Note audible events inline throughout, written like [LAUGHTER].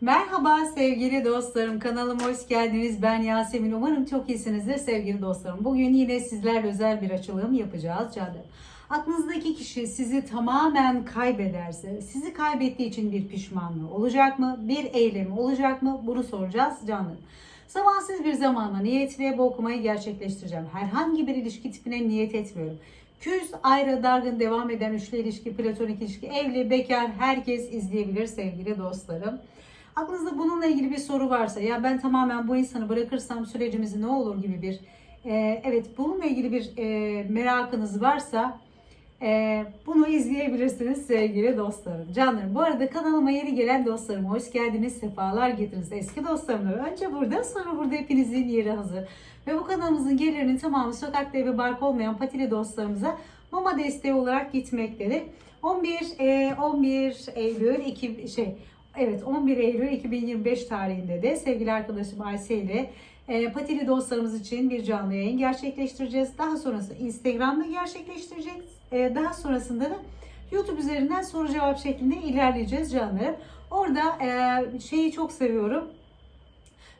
Merhaba sevgili dostlarım. Kanalıma hoş geldiniz. Ben Yasemin. Umarım çok iyisinizdir sevgili dostlarım. Bugün yine sizlerle özel bir açılım yapacağız canım. Aklınızdaki kişi sizi tamamen kaybederse, sizi kaybettiği için bir pişmanlığı olacak mı? Bir eylemi olacak mı? Bunu soracağız canım. Zamansız bir zamanla niyet ve bu okumayı gerçekleştireceğim. Herhangi bir ilişki tipine niyet etmiyorum. Küs, ayrı, dargın, devam eden üçlü ilişki, platonik ilişki, evli, bekar herkes izleyebilir sevgili dostlarım. Aklınızda bununla ilgili bir soru varsa ya ben tamamen bu insanı bırakırsam sürecimiz ne olur gibi bir e, evet bununla ilgili bir e, merakınız varsa e, bunu izleyebilirsiniz sevgili dostlarım. Canlarım bu arada kanalıma yeni gelen dostlarım hoş geldiniz. Sefalar getirdiniz. Eski dostlarım önce burada sonra burada hepinizin yeri hazır. Ve bu kanalımızın gelirinin tamamı sokakta ve bark olmayan patili dostlarımıza mama desteği olarak gitmektedir. 11 e, 11 Eylül 2 şey Evet 11 Eylül 2025 tarihinde de sevgili arkadaşım Ayşe ile e, Patili dostlarımız için bir canlı yayın gerçekleştireceğiz. Daha sonrasında Instagram'da gerçekleştireceğiz. E, daha sonrasında da YouTube üzerinden soru cevap şeklinde ilerleyeceğiz canlarım. Orada e, şeyi çok seviyorum.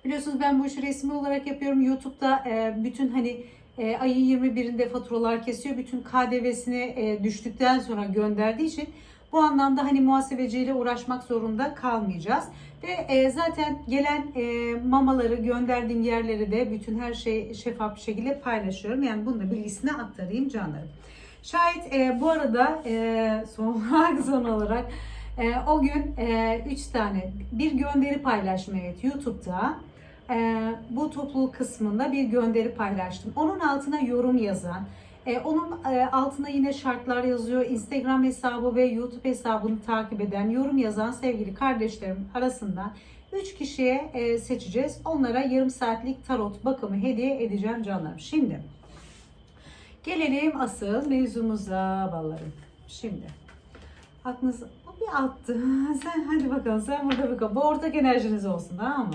Biliyorsunuz ben bu işi resmi olarak yapıyorum. YouTube'da e, bütün hani e, ayın 21'inde faturalar kesiyor. Bütün KDV'sine e, düştükten sonra gönderdiği için bu anlamda hani muhasebeciyle uğraşmak zorunda kalmayacağız. Ve e, zaten gelen e, mamaları gönderdiğim yerleri de bütün her şey şeffaf bir şekilde paylaşıyorum. Yani bunu da bilgisine aktarayım canlarım. Şayet e, bu arada e, son [LAUGHS] olarak son olarak e, o gün 3 e, üç tane bir gönderi paylaşmaya evet, YouTube'da e, bu topluluk kısmında bir gönderi paylaştım. Onun altına yorum yazan e, onun e, altına yine şartlar yazıyor. Instagram hesabı ve YouTube hesabını takip eden, yorum yazan sevgili kardeşlerim arasından 3 kişiye e, seçeceğiz. Onlara yarım saatlik tarot bakımı hediye edeceğim canlarım. Şimdi gelelim asıl mevzumuza ballarım. Şimdi aklınız bir attı. [LAUGHS] Sen hadi bakalım sen burada bakalım. Bu ortak enerjiniz olsun tamam mı?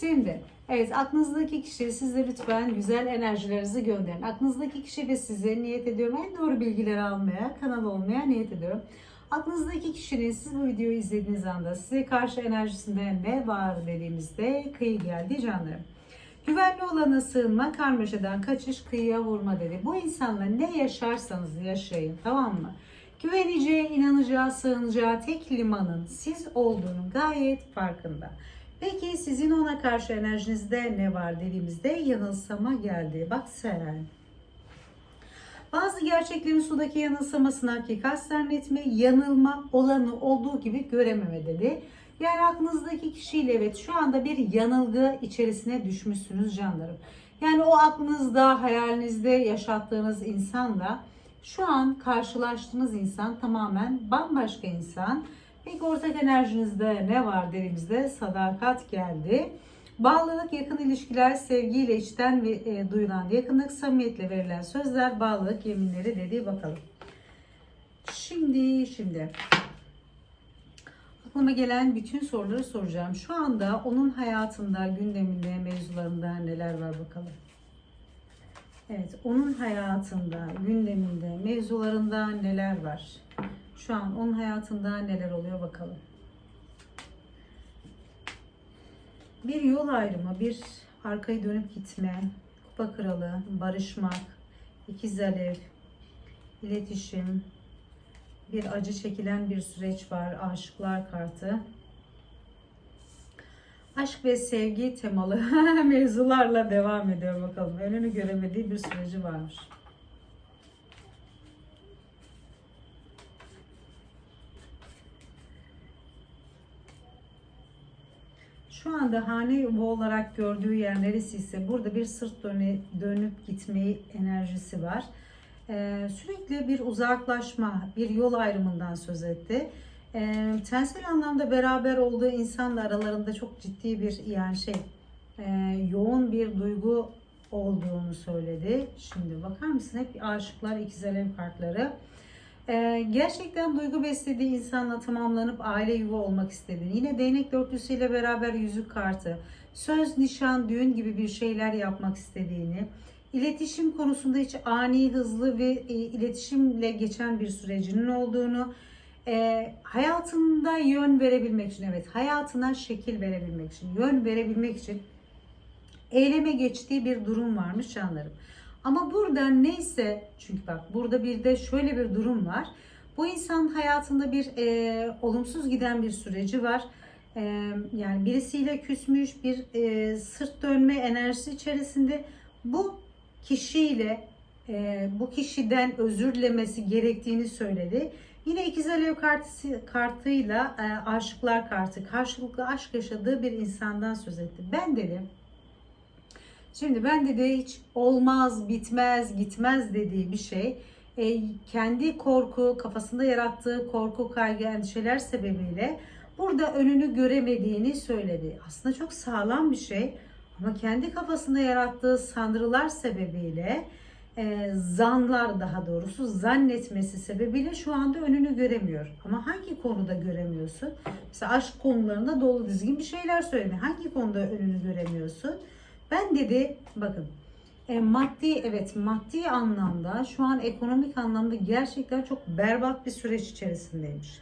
Şimdi evet aklınızdaki kişi size lütfen güzel enerjilerinizi gönderin. Aklınızdaki kişi ve size niyet ediyorum en doğru bilgileri almaya, kanal olmaya niyet ediyorum. Aklınızdaki kişinin siz bu videoyu izlediğiniz anda size karşı enerjisinde ne var dediğimizde kıyı geldi canlarım. Güvenli olana sığınma, karmaşadan kaçış, kıyıya vurma dedi. Bu insanla ne yaşarsanız yaşayın tamam mı? Güveneceği, inanacağı, sığınacağı tek limanın siz olduğunun gayet farkında. Peki sizin ona karşı enerjinizde ne var dediğimizde yanılsama geldi. Bak sen. Bazı gerçeklerin sudaki yanılsamasını hakikat zannetme, yanılma, olanı olduğu gibi görememe dedi. Yani aklınızdaki kişiyle evet şu anda bir yanılgı içerisine düşmüşsünüz canlarım. Yani o aklınızda, hayalinizde yaşattığınız insanla şu an karşılaştığınız insan tamamen bambaşka insan. Peki ortak enerjinizde ne var dediğimizde sadakat geldi. Bağlılık, yakın ilişkiler, sevgiyle içten ve e, duyulan yakınlık, samimiyetle verilen sözler, bağlılık, yeminleri dediği bakalım. Şimdi, şimdi aklıma gelen bütün soruları soracağım. Şu anda onun hayatında, gündeminde, mevzularında neler var bakalım. Evet, onun hayatında, gündeminde, mevzularında neler var? Şu an onun hayatında neler oluyor bakalım. Bir yol ayrımı, bir arkayı dönüp gitme, kupa kralı, barışmak, ikiz alev, iletişim, bir acı çekilen bir süreç var, aşıklar kartı. Aşk ve sevgi temalı [LAUGHS] mevzularla devam ediyor bakalım. Önünü göremediği bir süreci varmış. Şu anda hane yuva olarak gördüğü yer neresi ise burada bir sırt döne, dönüp gitmeyi enerjisi var. Ee, sürekli bir uzaklaşma, bir yol ayrımından söz etti. Ee, tensel anlamda beraber olduğu insanla aralarında çok ciddi bir yani şey e, yoğun bir duygu olduğunu söyledi. Şimdi bakar mısın hep aşıklar, ikiz alev kartları. Ee, gerçekten duygu beslediği insanla tamamlanıp aile yuva olmak istediğini, yine değnek dörtlüsüyle beraber yüzük kartı, söz, nişan, düğün gibi bir şeyler yapmak istediğini, iletişim konusunda hiç ani, hızlı ve e, iletişimle geçen bir sürecinin olduğunu, e, hayatında yön verebilmek için, evet hayatına şekil verebilmek için, yön verebilmek için eyleme geçtiği bir durum varmış canlarım. Ama burada neyse, çünkü bak burada bir de şöyle bir durum var. Bu insan hayatında bir e, olumsuz giden bir süreci var. E, yani birisiyle küsmüş, bir e, sırt dönme enerjisi içerisinde. Bu kişiyle e, bu kişiden özür dilemesi gerektiğini söyledi. Yine ikiz alev kartı, kartıyla e, aşıklar kartı karşılıklı aşk yaşadığı bir insandan söz etti. Ben dedim Şimdi ben de hiç olmaz, bitmez, gitmez dediği bir şey e, kendi korku, kafasında yarattığı korku, kaygı, endişeler sebebiyle burada önünü göremediğini söyledi. Aslında çok sağlam bir şey ama kendi kafasında yarattığı sandırılar sebebiyle e, zanlar daha doğrusu zannetmesi sebebiyle şu anda önünü göremiyor. Ama hangi konuda göremiyorsun? Mesela aşk konularında dolu dizgin bir şeyler söyleme. Hangi konuda önünü göremiyorsun? Ben dedi bakın e, maddi evet maddi anlamda şu an ekonomik anlamda gerçekten çok berbat bir süreç içerisindeymiş.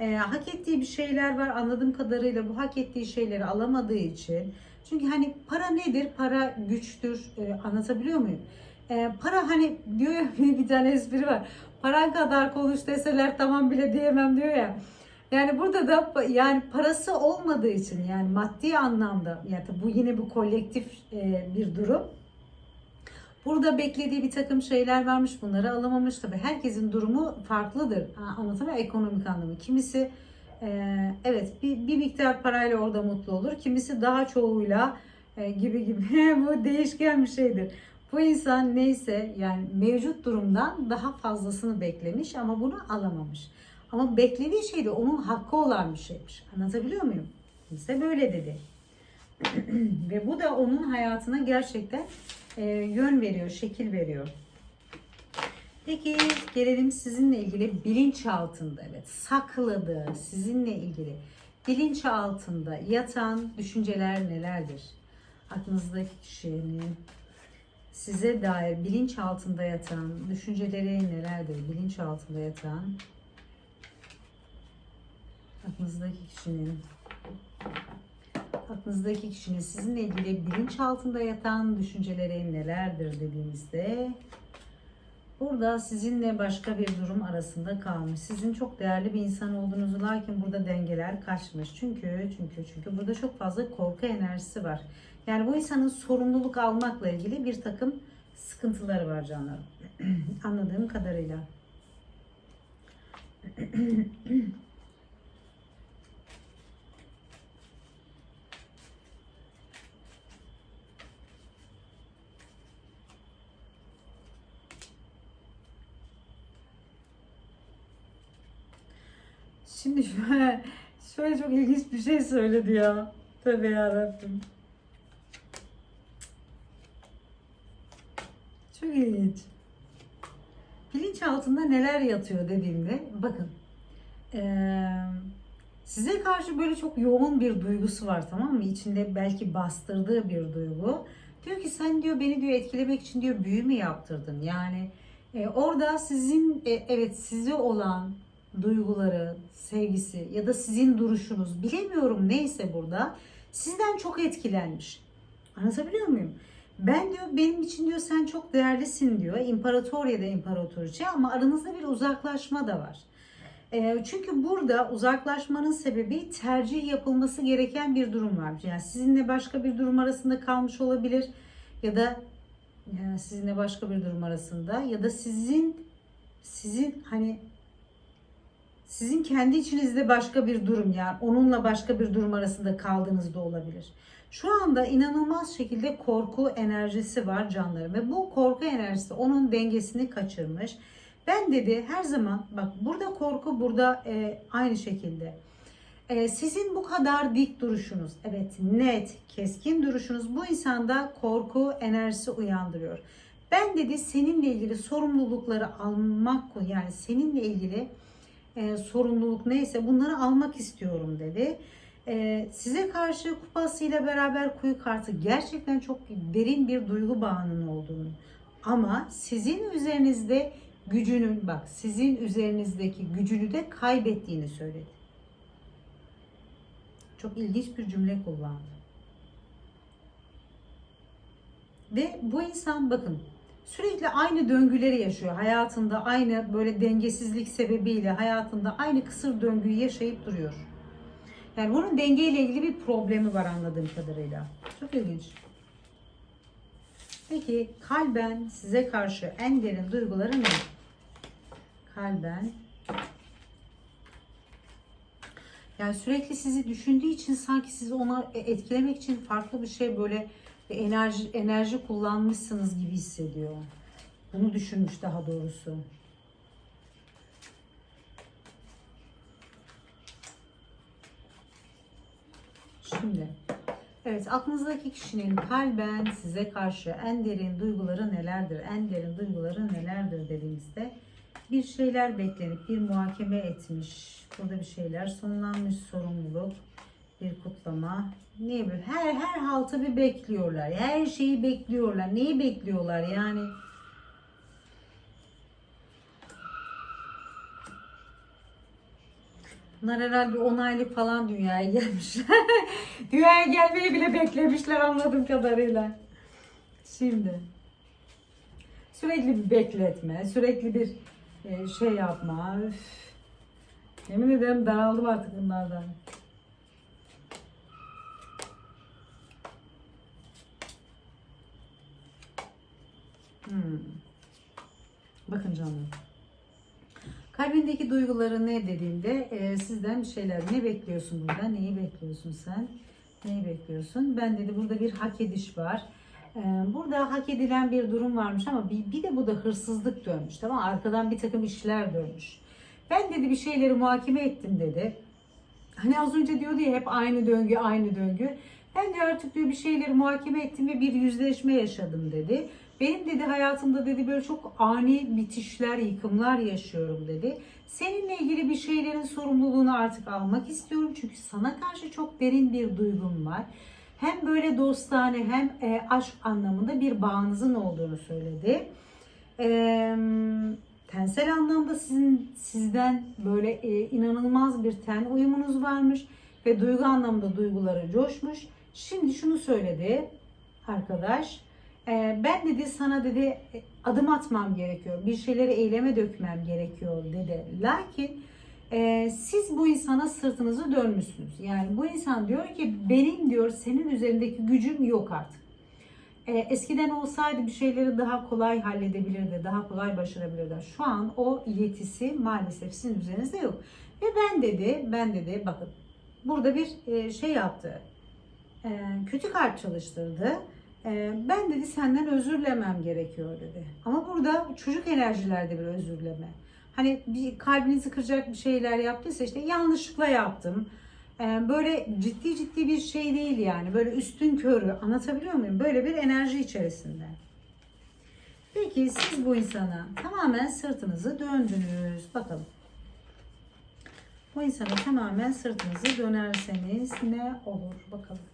E, hak ettiği bir şeyler var anladığım kadarıyla bu hak ettiği şeyleri alamadığı için. Çünkü hani para nedir? Para güçtür. E, anlatabiliyor muyum? E, para hani diyor ya [LAUGHS] bir tane espri var. Paran kadar konuş deseler tamam bile diyemem diyor ya. Yani burada da yani parası olmadığı için yani maddi anlamda yani bu yine bu kolektif e, bir durum. Burada beklediği bir takım şeyler varmış bunları alamamış tabi. Herkesin durumu farklıdır. Ha, anlatamıyor ekonomik anlamı. Kimisi e, evet bir, bir miktar parayla orada mutlu olur. Kimisi daha çoğuyla e, gibi gibi [LAUGHS] bu değişken bir şeydir. Bu insan neyse yani mevcut durumdan daha fazlasını beklemiş ama bunu alamamış. Ama beklediği şey de onun hakkı olan bir şeymiş. Anlatabiliyor muyum? İşte böyle dedi. [CLEARS THROAT] Ve bu da onun hayatına gerçekten e, yön veriyor, şekil veriyor. Peki gelelim sizinle ilgili bilinç altında evet sakladığı sizinle ilgili bilinç altında yatan düşünceler nelerdir? Aklınızdaki kişinin size dair bilinç altında yatan düşünceleri nelerdir? Bilinç altında yatan aklınızdaki kişinin aklınızdaki kişinin sizinle ilgili bilinç altında yatan düşünceleri nelerdir dediğimizde burada sizinle başka bir durum arasında kalmış. Sizin çok değerli bir insan olduğunuzu lakin burada dengeler kaçmış. Çünkü çünkü çünkü burada çok fazla korku enerjisi var. Yani bu insanın sorumluluk almakla ilgili bir takım sıkıntıları var canlarım. [CLEARS THROAT] Anladığım kadarıyla. [CLEARS THROAT] Şimdi şöyle, şöyle çok ilginç bir şey söyledi ya. Tövbe yarabbim. Çok ilginç. Bilinç altında neler yatıyor dediğimde bakın. Ee, size karşı böyle çok yoğun bir duygusu var tamam mı? İçinde belki bastırdığı bir duygu. Diyor ki sen diyor beni diyor etkilemek için diyor büyü mü yaptırdın? Yani e, orada sizin e, evet size olan duyguları, sevgisi ya da sizin duruşunuz bilemiyorum neyse burada sizden çok etkilenmiş. Anlatabiliyor muyum? Ben diyor benim için diyor sen çok değerlisin diyor. İmparator ya da imparatoriçe ama aranızda bir uzaklaşma da var. E, çünkü burada uzaklaşmanın sebebi tercih yapılması gereken bir durum var. Yani sizinle başka bir durum arasında kalmış olabilir ya da yani sizinle başka bir durum arasında ya da sizin sizin hani sizin kendi içinizde başka bir durum yani onunla başka bir durum arasında kaldığınız da olabilir. Şu anda inanılmaz şekilde korku enerjisi var canlarım ve bu korku enerjisi onun dengesini kaçırmış. Ben dedi her zaman bak burada korku burada e, aynı şekilde. E, sizin bu kadar dik duruşunuz, evet net, keskin duruşunuz bu insanda korku enerjisi uyandırıyor. Ben dedi seninle ilgili sorumlulukları almak yani seninle ilgili e, sorumluluk neyse bunları almak istiyorum dedi. E, size karşı kupasıyla beraber kuyu kartı gerçekten çok derin bir duygu bağının olduğunu ama sizin üzerinizde gücünün bak sizin üzerinizdeki gücünü de kaybettiğini söyledi. Çok ilginç bir cümle kullandı. Ve bu insan bakın sürekli aynı döngüleri yaşıyor. Hayatında aynı böyle dengesizlik sebebiyle hayatında aynı kısır döngüyü yaşayıp duruyor. Yani bunun dengeyle ilgili bir problemi var anladığım kadarıyla. Çok ilginç. Peki kalben size karşı en derin duyguları ne? Kalben yani sürekli sizi düşündüğü için sanki sizi ona etkilemek için farklı bir şey böyle enerji enerji kullanmışsınız gibi hissediyor. Bunu düşünmüş daha doğrusu. Şimdi evet aklınızdaki kişinin kalben size karşı en derin duyguları nelerdir? En derin duyguları nelerdir dediğimizde bir şeyler beklenip bir muhakeme etmiş. Burada bir şeyler sonlanmış sorumluluk, bir kutlama. Ne bir her her haltı bir bekliyorlar. Her şeyi bekliyorlar. Neyi bekliyorlar yani? Bunlar herhalde 10 aylık falan dünyaya gelmişler. [LAUGHS] dünyaya gelmeyi bile beklemişler anladığım kadarıyla. Şimdi sürekli bir bekletme, sürekli bir e, şey yapma. Üf. Yemin ederim daraldım artık bunlardan. Hmm. Bakın canım. Kalbindeki duyguları ne dediğinde e, sizden bir şeyler ne bekliyorsun burada? Neyi bekliyorsun sen? Neyi bekliyorsun? Ben dedi burada bir hak ediş var. E, burada hak edilen bir durum varmış ama bir, bir de bu da hırsızlık dönmüş. Tamam? Arkadan bir takım işler dönmüş. Ben dedi bir şeyleri muhakeme ettim dedi. Hani az önce diyordu ya hep aynı döngü aynı döngü. Ben de artık diyor bir şeyleri muhakeme ettim ve bir yüzleşme yaşadım dedi. Benim dedi hayatımda dedi böyle çok ani bitişler, yıkımlar yaşıyorum dedi. Seninle ilgili bir şeylerin sorumluluğunu artık almak istiyorum. Çünkü sana karşı çok derin bir duygum var. Hem böyle dostane hem e, aşk anlamında bir bağınızın olduğunu söyledi. Eee tensel anlamda sizin sizden böyle e, inanılmaz bir ten uyumunuz varmış ve duygu anlamda duyguları coşmuş. Şimdi şunu söyledi arkadaş. E, ben dedi sana dedi e, adım atmam gerekiyor. Bir şeyleri eyleme dökmem gerekiyor dedi. Lakin e, siz bu insana sırtınızı dönmüşsünüz. Yani bu insan diyor ki benim diyor senin üzerindeki gücüm yok artık. E, eskiden olsaydı bir şeyleri daha kolay halledebilirdi, daha kolay başarabilirdi. Şu an o yetisi maalesef sizin üzerinizde yok. Ve ben dedi, ben dedi bakın burada bir e, şey yaptı. E, kötü kart çalıştırdı. E, ben dedi senden özürlemem gerekiyor dedi. Ama burada çocuk enerjilerde bir özürleme. Hani bir kalbinizi kıracak bir şeyler yaptıysa işte yanlışlıkla yaptım. Ee, böyle ciddi ciddi bir şey değil yani. Böyle üstün körü anlatabiliyor muyum? Böyle bir enerji içerisinde. Peki siz bu insana tamamen sırtınızı döndünüz. Bakalım. Bu insana tamamen sırtınızı dönerseniz ne olur? Bakalım.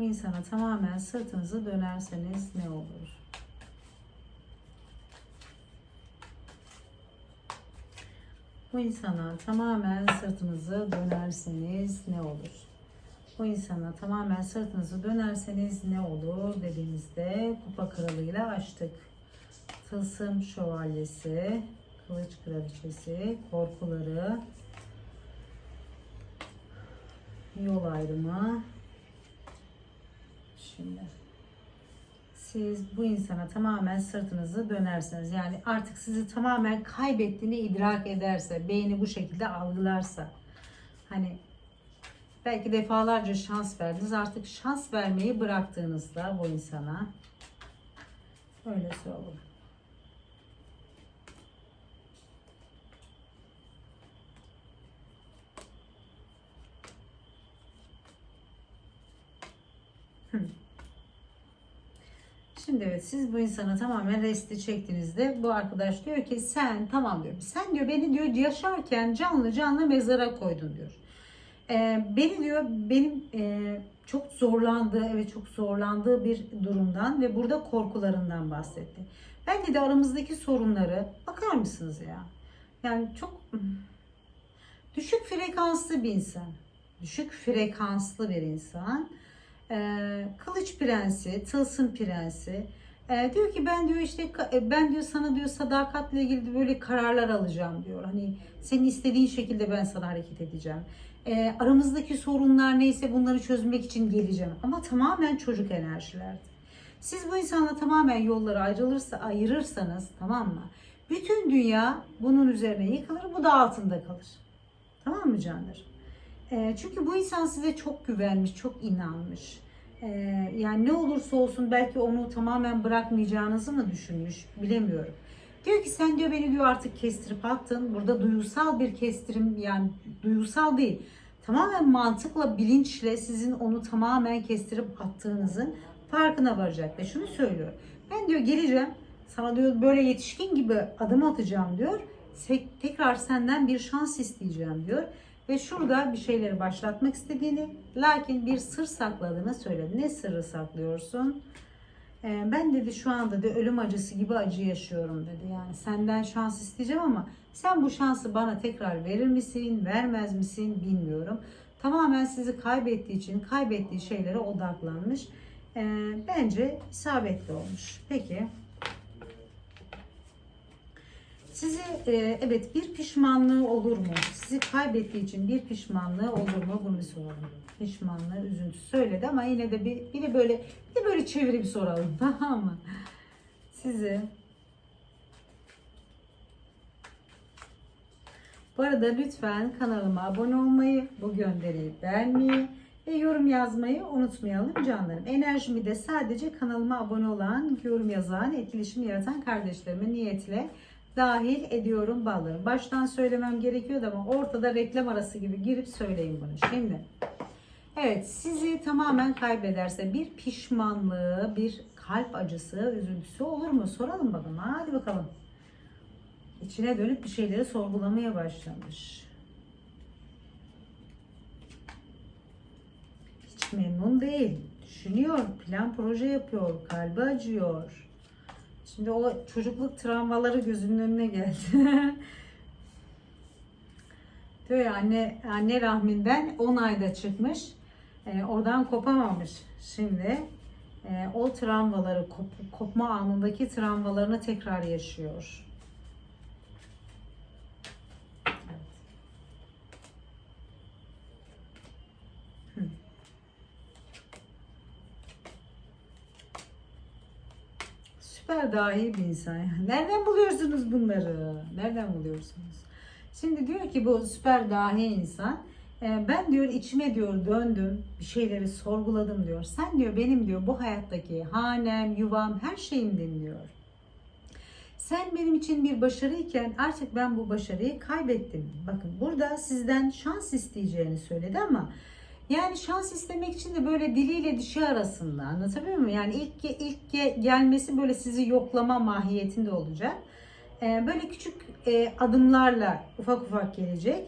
Bu insana tamamen sırtınızı dönerseniz ne olur? Bu insana tamamen sırtınızı dönerseniz ne olur? Bu insana tamamen sırtınızı dönerseniz ne olur dediğimizde kupa kralıyla açtık. Tılsım şövalyesi, kılıç kraliçesi, korkuları, yol ayrımı. Şimdi siz bu insana tamamen sırtınızı dönerseniz yani artık sizi tamamen kaybettiğini idrak ederse, beyni bu şekilde algılarsa hani belki defalarca şans verdiniz artık şans vermeyi bıraktığınızda bu insana öyle söyleyeyim. Şimdi evet siz bu insana tamamen resti çektiğinizde bu arkadaş diyor ki sen tamam diyor. Sen diyor beni diyor yaşarken canlı canlı mezara koydun diyor. Ee, beni diyor benim e, çok zorlandığı, evet çok zorlandığı bir durumdan ve burada korkularından bahsetti. Ben de aramızdaki sorunları bakar mısınız ya? Yani çok düşük frekanslı bir insan. Düşük frekanslı bir insan. Ee, Kılıç prensi, tılsım prensi. Ee, diyor ki ben diyor işte ka- ben diyor sana diyor sadakatle ilgili böyle kararlar alacağım diyor. Hani senin istediğin şekilde ben sana hareket edeceğim. Ee, aramızdaki sorunlar neyse bunları çözmek için geleceğim. Ama tamamen çocuk enerjilerdi. Siz bu insanla tamamen yolları ayrılırsa ayırırsanız tamam mı? Bütün dünya bunun üzerine yıkılır, bu da altında kalır. Tamam mı canlar? Ee, çünkü bu insan size çok güvenmiş, çok inanmış. Ee, yani ne olursa olsun belki onu tamamen bırakmayacağınızı mı düşünmüş bilemiyorum. Diyor ki sen diyor beni diyor artık kestirip attın. Burada duygusal bir kestirim yani duygusal değil. Tamamen mantıkla, bilinçle sizin onu tamamen kestirip attığınızın farkına varacak ve şunu söylüyor. Ben diyor geleceğim sana diyor böyle yetişkin gibi adım atacağım diyor. Tekrar senden bir şans isteyeceğim diyor. Ve şurada bir şeyleri başlatmak istediğini lakin bir sır sakladığını söyledi. Ne sırrı saklıyorsun? Ee, ben dedi şu anda da ölüm acısı gibi acı yaşıyorum dedi. Yani senden şans isteyeceğim ama sen bu şansı bana tekrar verir misin, vermez misin bilmiyorum. Tamamen sizi kaybettiği için kaybettiği şeylere odaklanmış. Ee, bence isabetli olmuş. Peki. Sizi e, evet bir pişmanlığı olur mu? Sizi kaybettiği için bir pişmanlığı olur mu? Bunu bir soralım. Pişmanlığı, üzüntü söyledi ama yine de bir, bir de böyle bir de böyle çeviri bir soralım. [LAUGHS] Tamam mı? Sizi Bu arada lütfen kanalıma abone olmayı, bu gönderiyi beğenmeyi ve yorum yazmayı unutmayalım canlarım. Enerjimi de sadece kanalıma abone olan, yorum yazan, etkileşim yaratan kardeşlerimin niyetiyle dahil ediyorum ballarım. Baştan söylemem gerekiyordu ama ortada reklam arası gibi girip söyleyin bunu. Şimdi evet sizi tamamen kaybederse bir pişmanlığı, bir kalp acısı, üzüntüsü olur mu? Soralım bakalım. Hadi bakalım. İçine dönüp bir şeyleri sorgulamaya başlamış. Hiç memnun değil. Düşünüyor, plan proje yapıyor, kalbi acıyor. Şimdi o çocukluk travmaları gözünün önüne geldi. [LAUGHS] Diyor ya anne, anne rahminden 10 ayda çıkmış. E, oradan kopamamış. Şimdi e, o travmaları, kop- kopma anındaki travmalarını tekrar yaşıyor. Süper dahi bir insan. Nereden buluyorsunuz bunları? Nereden buluyorsunuz? Şimdi diyor ki bu süper dahi insan e, ben diyor içime diyor döndüm bir şeyleri sorguladım diyor. Sen diyor benim diyor bu hayattaki hanem, yuvam, her şeyimdin diyor. Sen benim için bir başarıyken artık ben bu başarıyı kaybettim. Bakın burada sizden şans isteyeceğini söyledi ama yani şans istemek için de böyle diliyle dişi arasında anlatabiliyor muyum? Yani ilk ilk ge- gelmesi böyle sizi yoklama mahiyetinde olacak. Ee, böyle küçük e, adımlarla ufak ufak gelecek.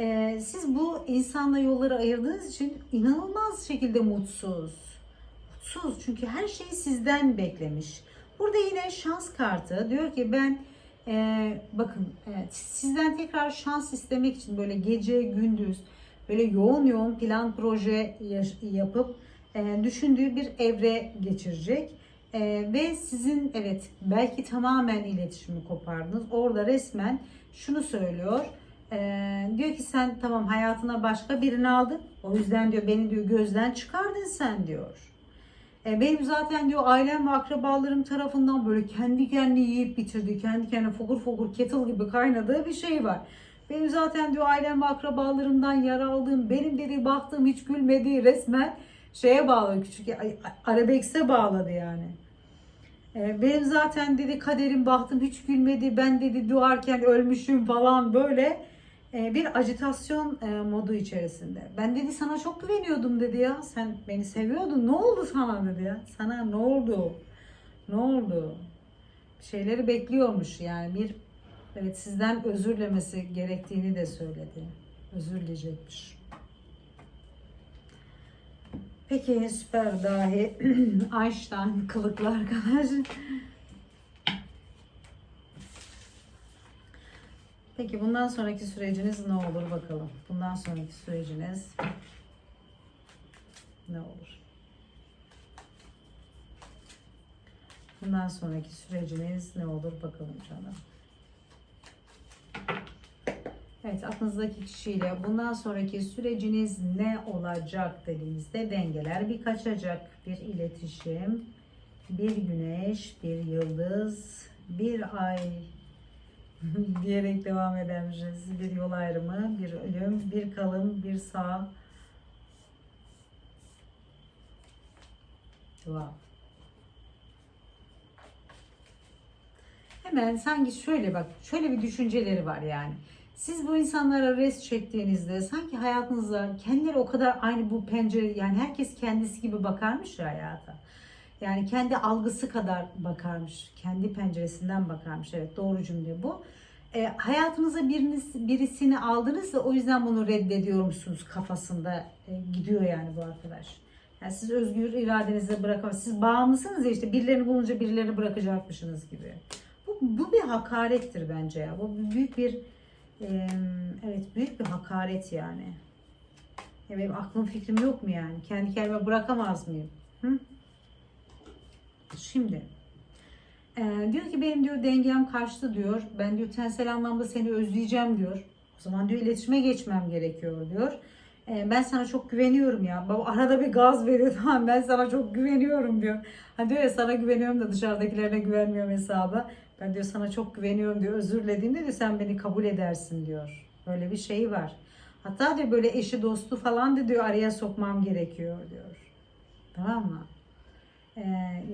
Ee, siz bu insanla yolları ayırdığınız için inanılmaz şekilde mutsuz. Mutsuz çünkü her şeyi sizden beklemiş. Burada yine şans kartı diyor ki ben e, bakın evet, sizden tekrar şans istemek için böyle gece gündüz böyle yoğun yoğun plan proje yapıp e, düşündüğü bir evre geçirecek. E, ve sizin evet belki tamamen iletişimi kopardınız. Orada resmen şunu söylüyor. E, diyor ki sen tamam hayatına başka birini aldın. O yüzden diyor beni diyor gözden çıkardın sen diyor. E, benim zaten diyor ailem ve akrabalarım tarafından böyle kendi kendini yiyip bitirdiği, kendi kendine fokur fokur kettle gibi kaynadığı bir şey var. Benim zaten diyor ailem ve akrabalarımdan yara aldığım, benim dedi baktığım hiç gülmediği resmen şeye bağlı küçük arabekse bağladı yani. E, Benim zaten dedi kaderim bahtım hiç gülmedi. Ben dedi doğarken ölmüşüm falan böyle e, bir ajitasyon e, modu içerisinde. Ben dedi sana çok güveniyordum dedi ya. Sen beni seviyordun. Ne oldu sana dedi ya. Sana ne oldu? Ne oldu? Şeyleri bekliyormuş yani bir evet sizden özür dilemesi gerektiğini de söyledi. Özür dileyecekmiş. Peki süper dahi [CLEARS THROAT] Einstein kılıklı arkadaş. Peki bundan sonraki süreciniz ne olur bakalım. Bundan sonraki süreciniz ne olur? Bundan sonraki süreciniz ne olur bakalım canım. Evet aklınızdaki kişiyle bundan sonraki süreciniz ne olacak dediğinizde dengeler bir kaçacak. Bir iletişim, bir güneş, bir yıldız, bir ay [LAUGHS] diyerek devam edermişiz. Bir yol ayrımı, bir ölüm, bir kalım, bir sağ. Wow. Hemen sanki şöyle bak, şöyle bir düşünceleri var yani. Siz bu insanlara rest çektiğinizde sanki hayatınızda kendileri o kadar aynı bu pencere yani herkes kendisi gibi bakarmış ya hayata. Yani kendi algısı kadar bakarmış. Kendi penceresinden bakarmış. Evet doğru cümle bu. E, hayatınıza biriniz, birisini aldınız ve o yüzden bunu reddediyormuşsunuz kafasında e, gidiyor yani bu arkadaş. Yani siz özgür iradenizle bırakamazsınız. Siz bağımlısınız ya işte birilerini bulunca birilerini bırakacakmışsınız gibi. Bu, bir hakarettir bence ya. Bu büyük bir e, evet büyük bir hakaret yani. Ya benim aklım fikrim yok mu yani? Kendi kendime bırakamaz mıyım? Hı? Şimdi e, diyor ki benim diyor dengem kaçtı diyor. Ben diyor tensel anlamda seni özleyeceğim diyor. O zaman diyor iletişime geçmem gerekiyor diyor. E, ben sana çok güveniyorum ya. Baba arada bir gaz veriyor [LAUGHS] tamam ben sana çok güveniyorum diyor. Hani diyor ya sana güveniyorum da dışarıdakilerine güvenmiyorum hesabı. Ben diyor sana çok güveniyorum diyor. Özür dilediğimde diyor sen beni kabul edersin diyor. Böyle bir şey var. Hatta diyor böyle eşi dostu falan da diyor araya sokmam gerekiyor diyor. Tamam mı? Ee,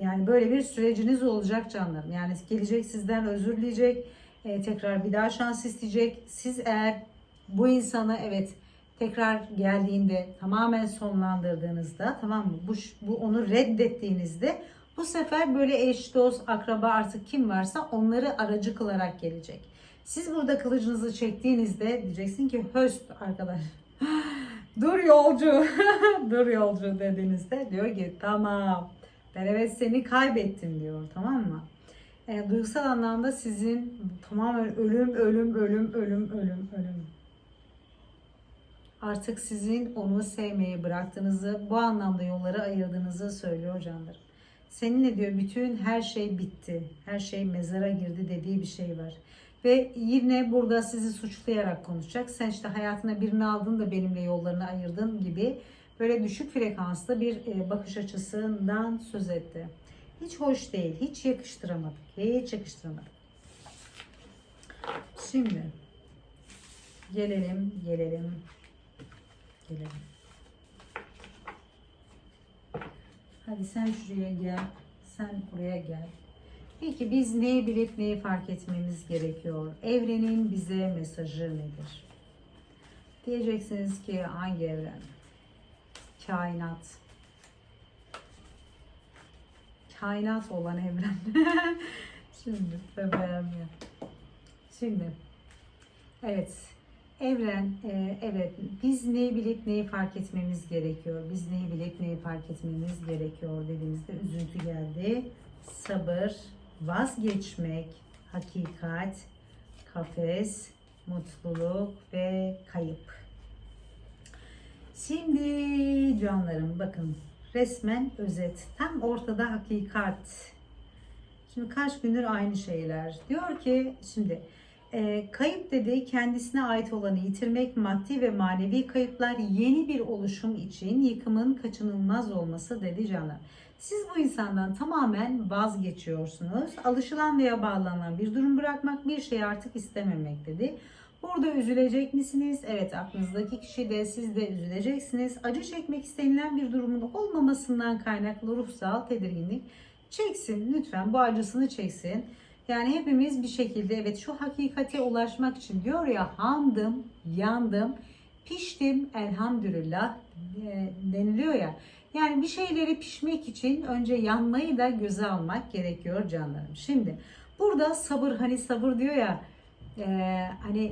yani böyle bir süreciniz olacak canlarım. Yani gelecek sizden özür dileyecek. e, tekrar bir daha şans isteyecek. Siz eğer bu insanı evet tekrar geldiğinde tamamen sonlandırdığınızda tamam mı? Bu, bu onu reddettiğinizde bu sefer böyle eş, dost, akraba artık kim varsa onları aracı kılarak gelecek. Siz burada kılıcınızı çektiğinizde diyeceksin ki höst arkadaş. [LAUGHS] Dur yolcu. [LAUGHS] Dur yolcu dediğinizde diyor ki tamam. Ben evet seni kaybettim diyor tamam mı? E, duygusal anlamda sizin tamamen ölüm, ölüm, ölüm, ölüm, ölüm, ölüm. Artık sizin onu sevmeyi bıraktığınızı, bu anlamda yolları ayırdığınızı söylüyor canlarım. Seninle diyor bütün her şey bitti. Her şey mezara girdi dediği bir şey var. Ve yine burada sizi suçlayarak konuşacak. Sen işte hayatına birini aldın da benimle yollarını ayırdın gibi böyle düşük frekanslı bir e, bakış açısından söz etti. Hiç hoş değil. Hiç yakıştıramadık. Hiç yakıştıramadık. Şimdi gelelim, gelelim, gelelim. Hadi sen şuraya gel. Sen buraya gel. Peki biz neyi bilip neyi fark etmemiz gerekiyor? Evrenin bize mesajı nedir? Diyeceksiniz ki hangi evren? Kainat. Kainat olan evren. [LAUGHS] Şimdi bebeğim ya. Şimdi evet Evren, e, evet biz neyi bilip neyi fark etmemiz gerekiyor. Biz neyi bilip neyi fark etmemiz gerekiyor dediğimizde üzüntü geldi. Sabır, vazgeçmek, hakikat, kafes, mutluluk ve kayıp. Şimdi canlarım bakın resmen özet. Tam ortada hakikat. Şimdi kaç gündür aynı şeyler. Diyor ki şimdi e, kayıp dediği kendisine ait olanı yitirmek, maddi ve manevi kayıplar yeni bir oluşum için yıkımın kaçınılmaz olması dedi canım. Siz bu insandan tamamen vazgeçiyorsunuz. Alışılan veya bağlanan bir durum bırakmak, bir şey artık istememek dedi. Burada üzülecek misiniz? Evet aklınızdaki kişi de siz de üzüleceksiniz. Acı çekmek istenilen bir durumun olmamasından kaynaklı ruhsal tedirginlik çeksin. Lütfen bu acısını çeksin. Yani hepimiz bir şekilde evet şu hakikate ulaşmak için diyor ya hamdım, yandım, piştim elhamdülillah e, deniliyor ya. Yani bir şeyleri pişmek için önce yanmayı da göze almak gerekiyor canlarım. Şimdi burada sabır hani sabır diyor ya e, hani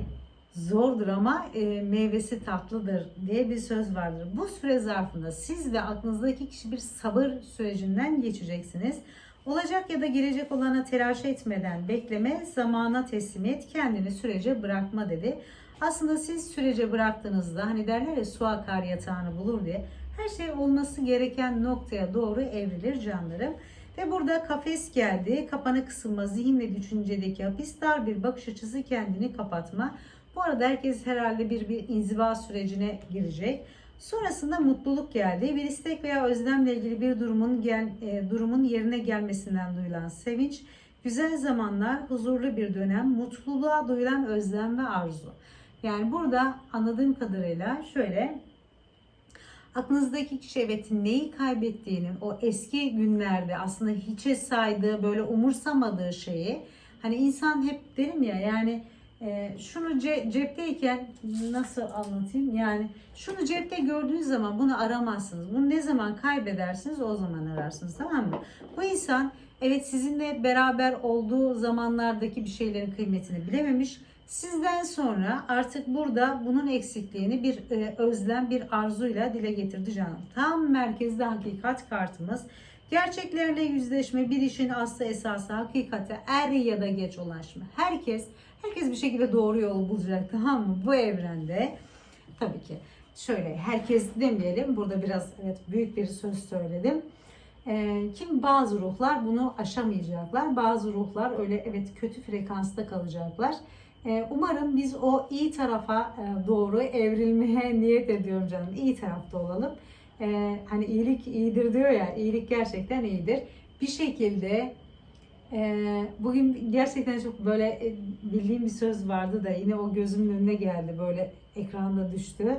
zordur ama e, meyvesi tatlıdır diye bir söz vardır. Bu süre zarfında siz ve aklınızdaki kişi bir sabır sürecinden geçeceksiniz. Olacak ya da gelecek olana telaş etmeden bekleme, zamana teslimiyet, kendini sürece bırakma dedi. Aslında siz sürece bıraktığınızda hani derler ya su akar yatağını bulur diye her şey olması gereken noktaya doğru evrilir canlarım. Ve burada kafes geldi. Kapana kısılma, zihin ve düşüncedeki hapis, dar bir bakış açısı kendini kapatma. Bu arada herkes herhalde bir, bir inziva sürecine girecek. Sonrasında mutluluk geldi. Bir istek veya özlemle ilgili bir durumun gel, e, durumun yerine gelmesinden duyulan sevinç, güzel zamanlar, huzurlu bir dönem, mutluluğa duyulan özlem ve arzu. Yani burada anladığım kadarıyla şöyle aklınızdaki kişi evet neyi kaybettiğini, o eski günlerde aslında hiçe saydığı, böyle umursamadığı şeyi hani insan hep derim ya yani e, şunu ce- cepteyken nasıl anlatayım yani şunu cepte gördüğünüz zaman bunu aramazsınız. Bunu ne zaman kaybedersiniz o zaman ararsınız tamam mı? Bu insan evet sizinle beraber olduğu zamanlardaki bir şeylerin kıymetini bilememiş. Sizden sonra artık burada bunun eksikliğini bir e, özlem, bir arzuyla dile getirdi canım. Tam merkezde hakikat kartımız. Gerçeklerle yüzleşme, bir işin aslı esası, hakikate er ya da geç ulaşma. Herkes, herkes bir şekilde doğru yolu bulacak tamam mı? Bu evrende tabii ki şöyle herkes demeyelim. Burada biraz evet büyük bir söz söyledim. Ee, kim bazı ruhlar bunu aşamayacaklar. Bazı ruhlar öyle evet kötü frekansta kalacaklar. Ee, umarım biz o iyi tarafa e, doğru evrilmeye [LAUGHS] niyet ediyorum canım. İyi tarafta olalım. Ee, hani iyilik iyidir diyor ya. iyilik gerçekten iyidir. Bir şekilde e, bugün gerçekten çok böyle e, bildiğim bir söz vardı da yine o gözümün önüne geldi böyle ekranda düştü.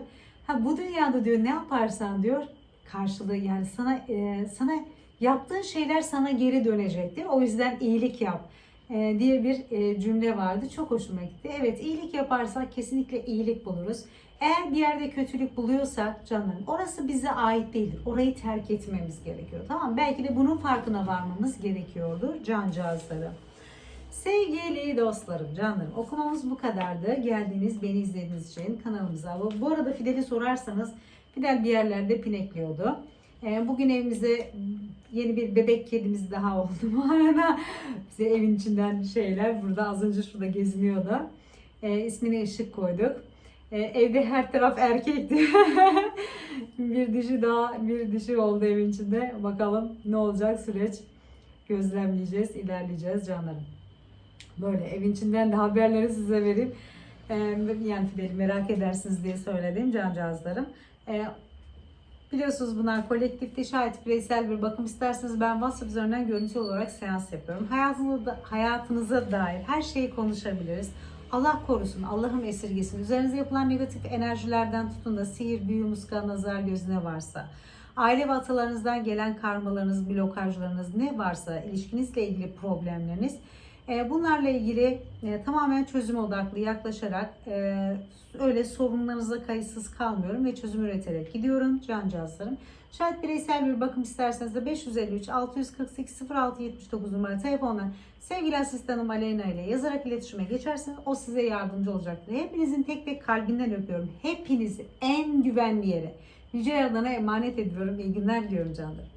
Ha bu dünyada diyor ne yaparsan diyor karşılığı yani sana e, sana yaptığın şeyler sana geri dönecektir. O yüzden iyilik yap e, diye bir cümle vardı. Çok hoşuma gitti. Evet iyilik yaparsak kesinlikle iyilik buluruz. Eğer bir yerde kötülük buluyorsak canlarım orası bize ait değildir. Orayı terk etmemiz gerekiyor. Tamam Belki de bunun farkına varmamız gerekiyordu cancağızları. Sevgili dostlarım, canlarım okumamız bu kadardı. Geldiğiniz, beni izlediğiniz için kanalımıza. Bu- Bu arada Fidel'i sorarsanız Fidel bir yerlerde pinekliyordu. Ee, Bugün evimize yeni bir bebek kedimiz daha oldu [LAUGHS] bu arada. Bize evin içinden şeyler burada az önce şurada geziniyordu. Ee, ismini Işık koyduk. Ee, evde her taraf erkekti. [LAUGHS] bir dişi daha bir dişi oldu evin içinde. Bakalım ne olacak süreç. Gözlemleyeceğiz, ilerleyeceğiz canlarım. Böyle evin içinden de haberleri size vereyim. Ee, yani Fidel'i merak edersiniz diye söyledim cancağızlarım. Ee, Biliyorsunuz bunlar kolektifte şayet bireysel bir bakım isterseniz ben WhatsApp üzerinden görüntü olarak seans yapıyorum. Hayatınızda, hayatınıza dair her şeyi konuşabiliriz. Allah korusun, Allah'ım esirgesin. Üzerinize yapılan negatif enerjilerden tutun da sihir, büyü, muska, nazar gözüne varsa, aile ve atalarınızdan gelen karmalarınız, blokajlarınız ne varsa, ilişkinizle ilgili problemleriniz, e, Bunlarla ilgili e, tamamen çözüm odaklı yaklaşarak e, öyle sorunlarınıza kayıtsız kalmıyorum ve çözüm üreterek gidiyorum cancağızlarım. Şayet bireysel bir bakım isterseniz de 553 648 06 79 numaralı telefonla sevgili asistanım Aleyna ile yazarak iletişime geçerseniz o size yardımcı olacaktır. Hepinizin tek tek kalbinden öpüyorum. Hepinizi en güvenli yere Yüce Yaradan'a emanet ediyorum. İyi günler diliyorum canlarım.